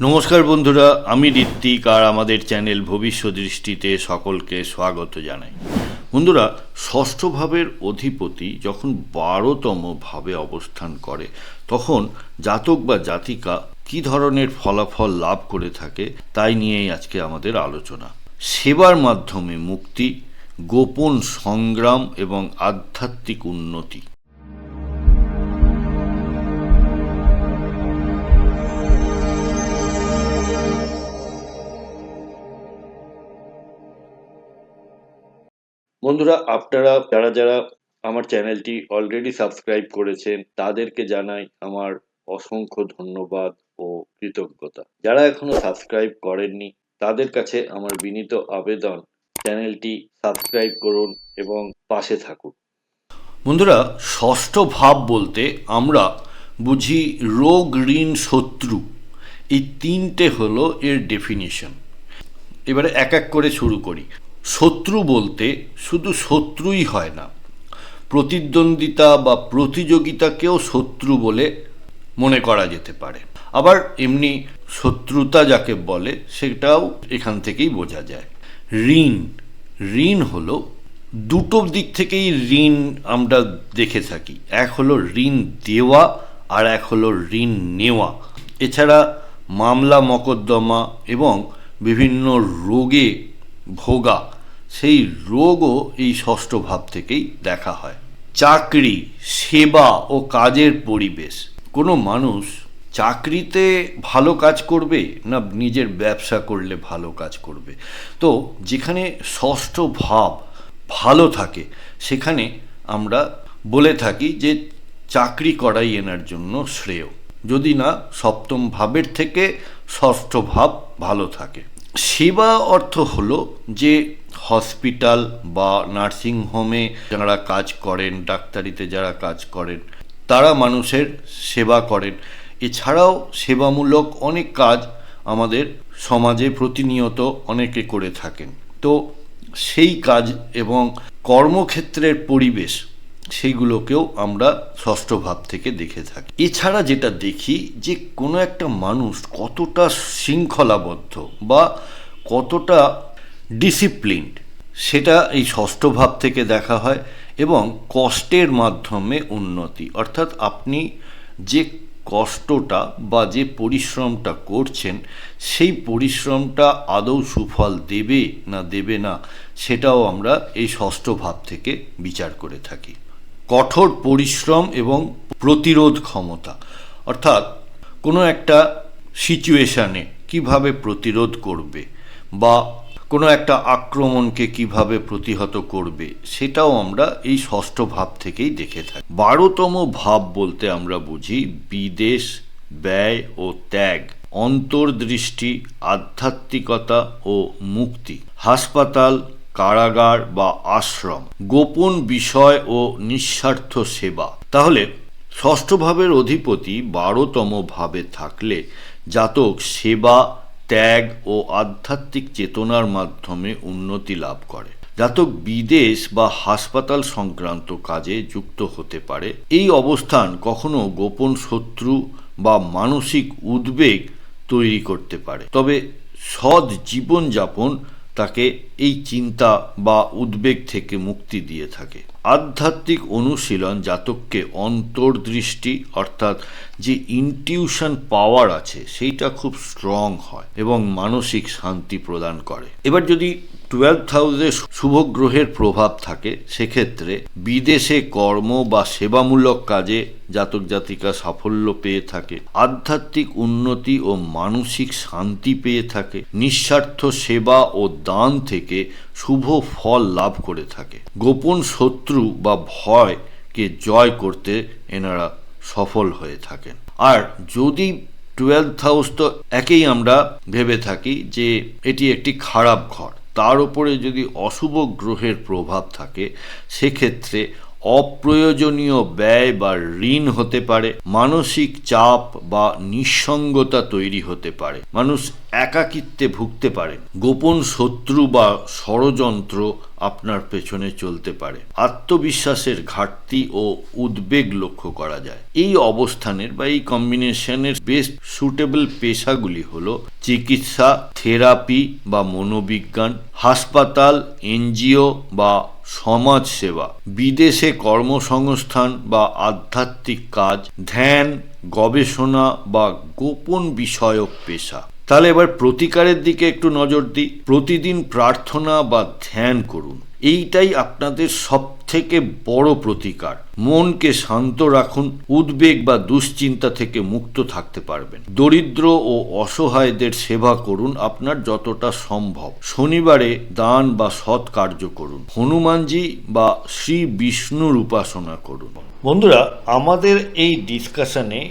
নমস্কার বন্ধুরা, আমি ঋত্বিক আর আমাদের চ্যানেল ভবিষ্যৎ দৃষ্টিতে সকলকে স্বাগত জানাই। বন্ধুরা, ষষ্ঠ ভাবের অধিপতি যখন বারোতম ভাবে অবস্থান করে, তখন জাতক বা জাতিকা কি ধরনের ফলাফল লাভ করে থাকে তাই নিয়েই আজকে আমাদের আলোচনা। সেবার মাধ্যমে মুক্তি, গোপন সংগ্রাম এবং আধ্যাত্মিক উন্নতি। বন্ধুরা, আপনারা, যারা যারা আমার চ্যানেলটি অলরেডি সাবস্ক্রাইব করেছেন, তাদেরকে জানাই আমার অসংখ্য ধন্যবাদ ও কৃতজ্ঞতা। যারা এখনও সাবস্ক্রাইব করেননি, তাদের কাছে আমার বিনীত আবেদন, চ্যানেলটি সাবস্ক্রাইব করুন এবং পাশে থাকুন। বন্ধুরা, ষষ্ঠ ভাব বলতে আমরা বুঝি রোগ, ঋণ, শত্রু। এই তিনটে হলো এর ডেফিনিশন এবারে এক এক করে শুরু করি। শত্রু বলতে শুধু শত্রুই হয় না। প্রতিদ্বন্দ্বিতা বা প্রতিযোগিতাকেও শত্রু বলে মনে করা যেতে পারে। আবার এমনি শত্রুতা যাকে বলে সেটাও এখান থেকেই বোঝা যায়। ঋণ। ঋণ হলো দুটো দিক থেকেই ঋণ আমরা দেখে থাকি। এক হলো ঋণ দেওয়া আর এক হলো ঋণ নেওয়া। এছাড়া মামলা, মকদ্দমা এবং বিভিন্ন রোগে ভোগা সেই রোগও এই ষষ্ঠ ভাব থেকেই দেখা হয়। চাকরি, সেবা ও কাজের পরিবেশ। কোনো মানুষ চাকরিতে ভালো কাজ করবে না নিজের ব্যবসা করলে ভালো কাজ করবে? তো যেখানে ষষ্ঠ ভাব ভালো থাকে, সেখানে আমরা বলে থাকি যে চাকরি করাই এনার জন্য শ্রেয়। যদি না, সপ্তম ভাবের থেকে ষষ্ঠ ভাব ভালো থাকে। সেবা অর্থ হলো যে হসপিটাল বা নার্সিং হোমে যারা কাজ করেন, ডাক্তারিতে যারা কাজ করেন, তারা মানুষের সেবা করেন। এছাড়াও সেবামূলক অনেক কাজ আমাদের সমাজে প্রতিনিয়ত অনেকে করে থাকেন। তো সেই কাজ এবং কর্মক্ষেত্রের পরিবেশ সেইগুলোকেও আমরা ষষ্ঠ ভাব থেকে দেখে থাকি। এছাড়া যেটা দেখি যে কোনো একটা মানুষ কতটা শৃঙ্খলাবদ্ধ বা কতটা ডিসিপ্লিনড সেটা এই ষষ্ঠ ভাব থেকে দেখা হয় এবং কষ্টের মাধ্যমে উন্নতি। অর্থাৎ আপনি যে কষ্টটা বা যে পরিশ্রমটা করছেন, সেই পরিশ্রমটা আদৌ সুফল দেবে না দেবে না, সেটাও আমরা এই ষষ্ঠ ভাব থেকে বিচার করে থাকি। কঠোর পরিশ্রম এবং প্রতিরোধ ক্ষমতা। অর্থাৎ কোনো একটা সিচুয়েশানে কীভাবে প্রতিরোধ করবে বা কোনো একটা আক্রমণকে কীভাবে প্রতিহত করবে সেটাও আমরা এই ষষ্ঠ ভাব থেকেই দেখে থাকি। বারোতম ভাব বলতে আমরা বুঝি বিদেশ, ব্যয় ও ত্যাগ, অন্তর্দৃষ্টি, আধ্যাত্মিকতা ও মুক্তি। হাসপাতাল কারাগার বা আশ্রম, গোপন বিষয় ও নিঃস্বার্থ সেবা। তাহলে ষষ্ঠ ভাবের অধিপতি বারোতম ভাবে থাকলে জাতক সেবা, ত্যাগ ও আধ্যাত্মিক চেতনার মাধ্যমে উন্নতি লাভ করে। জাতক বিদেশ বা হাসপাতাল সংক্রান্ত কাজে যুক্ত হতে পারে। এই অবস্থান কখনো গোপন শত্রু বা মানসিক উদ্বেগ তৈরি করতে পারে। তবে সৎ জীবনযাপন তাকে এই চিন্তা বা উদ্বেগ থেকে মুক্তি দিয়ে থাকে। আধ্যাত্মিক অনুশীলন জাতককে অন্তর্দৃষ্টি, অর্থাৎ যে ইনটিউশন পাওয়ার আছে, সেইটা খুব স্ট্রং হয় এবং মানসিক শান্তি প্রদান করে। এবার যদি টুয়েলভ হাউসে শুভ গ্রহের প্রভাব থাকে, সেক্ষেত্রে বিদেশে কর্ম বা সেবামূলক কাজে জাতক জাতিকা সাফল্য পেয়ে থাকে, আধ্যাত্মিক উন্নতি ও মানসিক শান্তি পেয়ে থাকে, নিঃস্বার্থ সেবা ও দান থেকে শুভ ফল লাভ করে থাকে। গোপন শত্রু বা ভয়কে জয় করতে এনারা সফল হয়ে থাকেন। আর যদি টুয়েলভ হাউস তো একেই আমরা ভেবে থাকি যে এটি একটি খারাপ ঘর তার উপরে যদি অশুভ গ্রহের প্রভাব থাকে, সেক্ষেত্রে অপ্রয়োজনীয় ব্যয় বা ঋণ হতে পারে, মানসিক চাপ বা নিঃসঙ্গতা তৈরি হতে পারে। মানুষ একাকিত্বে ভুগতে পারে। গোপন শত্রু বা ষড়যন্ত্র আপনার পেছনে চলতে পারে। আত্মবিশ্বাসের ঘাটতি ও উদ্বেগ লক্ষ্য করা যায়। এই অবস্থানের বা এই কম্বিনেশনের বেস্ট সুটেবল পেশাগুলি হলো চিকিৎসা থেরাপি বা মনোবিজ্ঞান, হাসপাতাল, এনজিও বা সমাজ সেবা বিদেশে কর্মসংস্থান বা আধ্যাত্মিক কাজ, ধ্যান, গবেষণা বা গোপন বিষয়ক পেশা। তাহলে এবার প্রতিকারের দিকে একটু নজর দিই। প্রতিদিন প্রার্থনা বা ধ্যান করুন। এইটাই আপনাদের সব থেকে বড় প্রতিকার। মনকে শান্ত রাখুন, উদ্বেগ বা দুশ্চিন্তা থেকে মুক্ত থাকতে পারবেন। দরিদ্র ও অসহায়দের সেবা করুন, আপনার যতটা সম্ভব। শনিবারে দান বা সৎ কার্য করুন। হনুমানজি বা শ্রী বিষ্ণুর উপাসনা করুন। বন্ধুরা, আমাদের এই ডিসকাশনে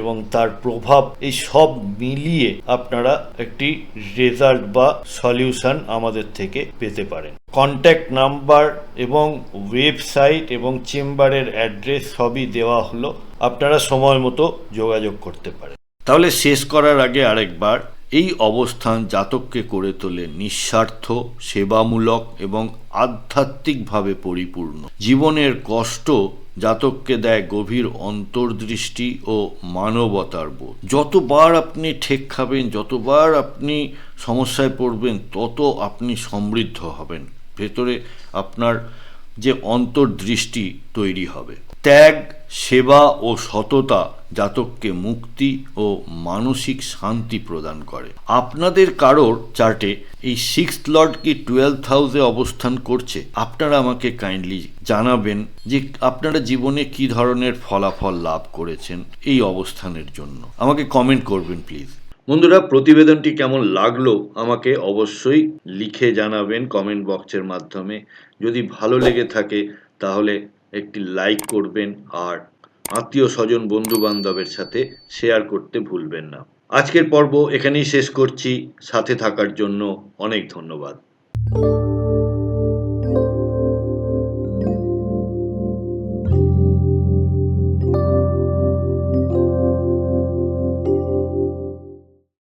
এবং তার প্রভাব, এই সব মিলিয়ে আপনারা একটি রেজাল্ট বা সলিউশন আমাদের থেকে পেতে পারেন। কন্ট্যাক্ট নাম্বার এবং ওয়েবসাইট এবং চেম্বারের অ্যাড্রেস সবই দেওয়া হলো। আপনারা সময় মতো যোগাযোগ করতে পারেন। তাহলে শেষ করার আগে আরেকবার, এই অবস্থান জাতককে করে তোলে নিঃস্বার্থ, সেবামূলক এবং আধ্যাত্মিকভাবে পরিপূর্ণ। জীবনের কষ্ট জাতককে দেয় গভীর অন্তর্দৃষ্টি ও মানবতার বোধ। যতবার আপনি ঠেক খাবেন, যতবার আপনি সমস্যায় পড়বেন, তত আপনি সমৃদ্ধ হবেন। ভেতরে আপনার যে অন্তর্দৃষ্টি তৈরি হবে। ত্যাগ, সেবা ও সততা জাতককে মুক্তি ও মানসিক শান্তি প্রদান করে। আপনাদের কারোর চার্টে এই সিক্স লর্ড কি টুয়েলভ হাউসে অবস্থান করছে? আপনারা আমাকে কাইন্ডলি জানাবেন যে আপনারা জীবনে কি ধরনের ফলাফল লাভ করেছেন এই অবস্থানের জন্য। আমাকে কমেন্ট করবেন প্লিজ বন্ধুরা, প্রতিবেদনটি কেমন লাগল আমাকে অবশ্যই লিখে জানাবেন কমেন্ট বক্সের মাধ্যমে। যদি ভালো লেগে থাকে, তাহলে একটি লাইক করবেন আর আত্মীয় স্বজন বন্ধু বান্ধবের সাথে শেয়ার করতে ভুলবেন না। আজকের পর্ব এখানেই শেষ করছি। সাথে থাকার জন্য অনেক ধন্যবাদ।